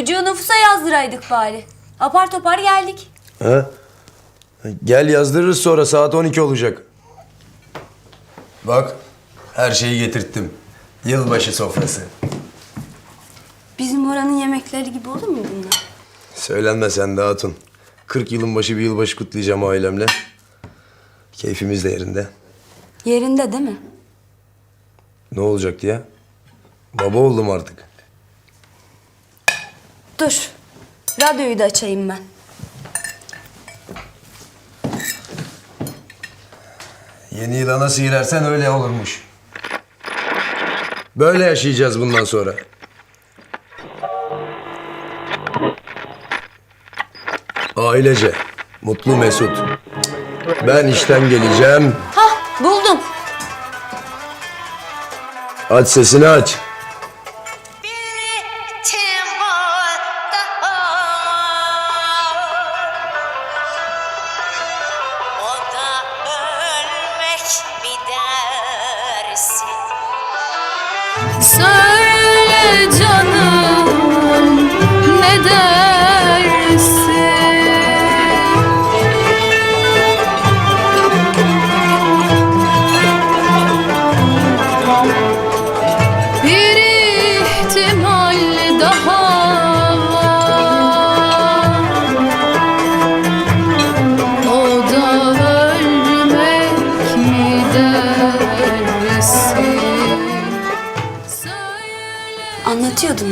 Çocuğu nüfusa yazdıraydık bari. Apar topar geldik. Ha? Gel yazdırırız sonra saat 12 olacak. Bak her şeyi getirttim. Yılbaşı sofrası. Bizim oranın yemekleri gibi olur mu bunlar? Söylenme sen de hatun. 40 yılın başı bir yılbaşı kutlayacağım ailemle. Keyfimiz de yerinde. Yerinde değil mi? Ne olacaktı ya? Baba oldum artık. Dur. Radyoyu da açayım ben. Yeni yıla nasıl girersen öyle olurmuş. Böyle yaşayacağız bundan sonra. Ailece, mutlu mesut. Ben işten geleceğim. Hah buldum. Aç sesini aç.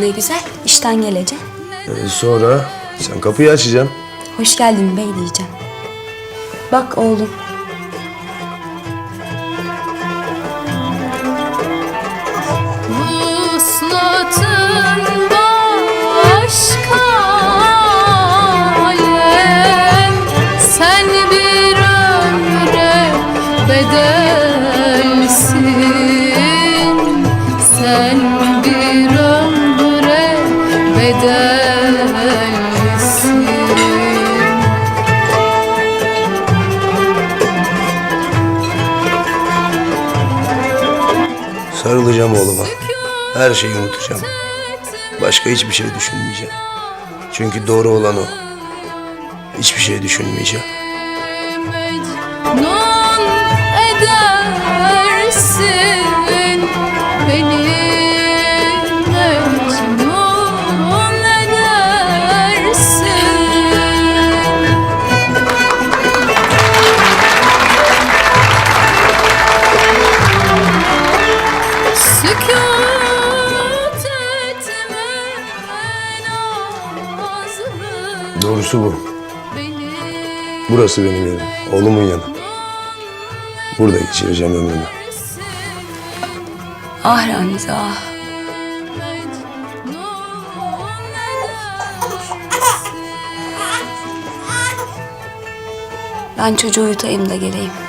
Ne güzel. İşten geleceğim. Ee, sonra sen kapıyı açacaksın. Hoş geldin bey diyeceğim. Bak oğlum. Sarılacağım oğluma. Her şeyi unutacağım. Başka hiçbir şey düşünmeyeceğim. Çünkü doğru olan o. Hiçbir şey düşünmeyeceğim. Mecnun Doğrusu bu. Burası benim evim. Oğlumun yanı. Burada geçireceğim ömrümü. Ah Ramiz ah. Ben çocuğu uyutayım da geleyim.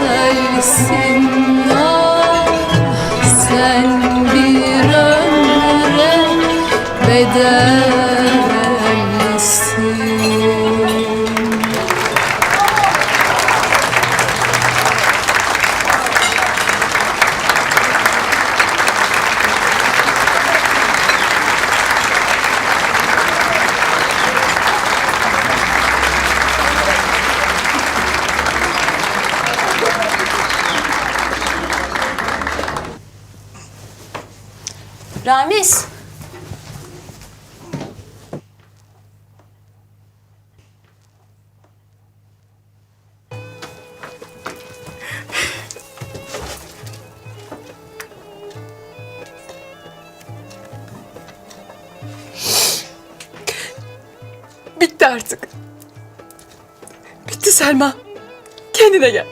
Bedelsin ah Sen bir ömre bedelsin Ramiz. Bitti artık. Bitti Selma. Kendine gel.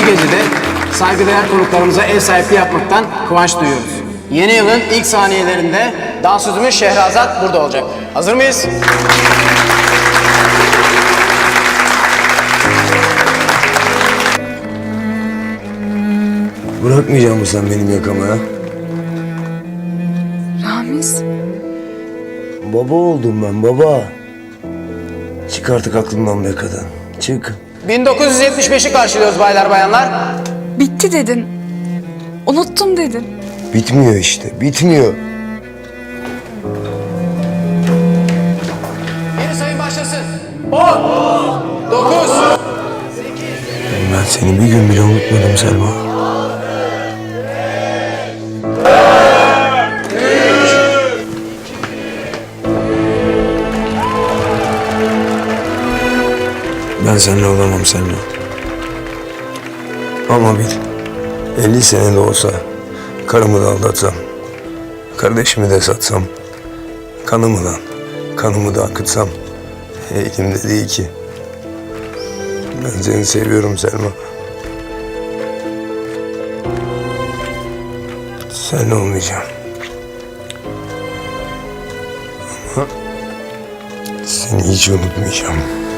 Kıymetli gecede saygıdeğer konuklarımıza ev sahipliği yapmaktan kıvanç duyuyoruz. Yeni yılın ilk saniyelerinde dansözümüz Şehrazat burada olacak. Hazır mıyız? Bırakmayacak mısın sen benim yakama ya? Ramiz. Baba oldum ben baba. Çık artık aklımdan be kadın. Çık. 1975'i karşılıyoruz baylar bayanlar. Bitti dedin. Unuttum dedin. Bitmiyor işte bitmiyor. Yeni sayım başlasın. 10, 9, Ben seni bir gün bile unutmadım Selma. Ben seninle olamam Selma. Ama bil, 50 sene de olsa karımı da aldatsam, kardeşimi de satsam, kanımı da, kanımı da akıtsam elimde değil ki. Ben seni seviyorum Selma. Sen olmayacağım. Ama seni hiç unutmayacağım.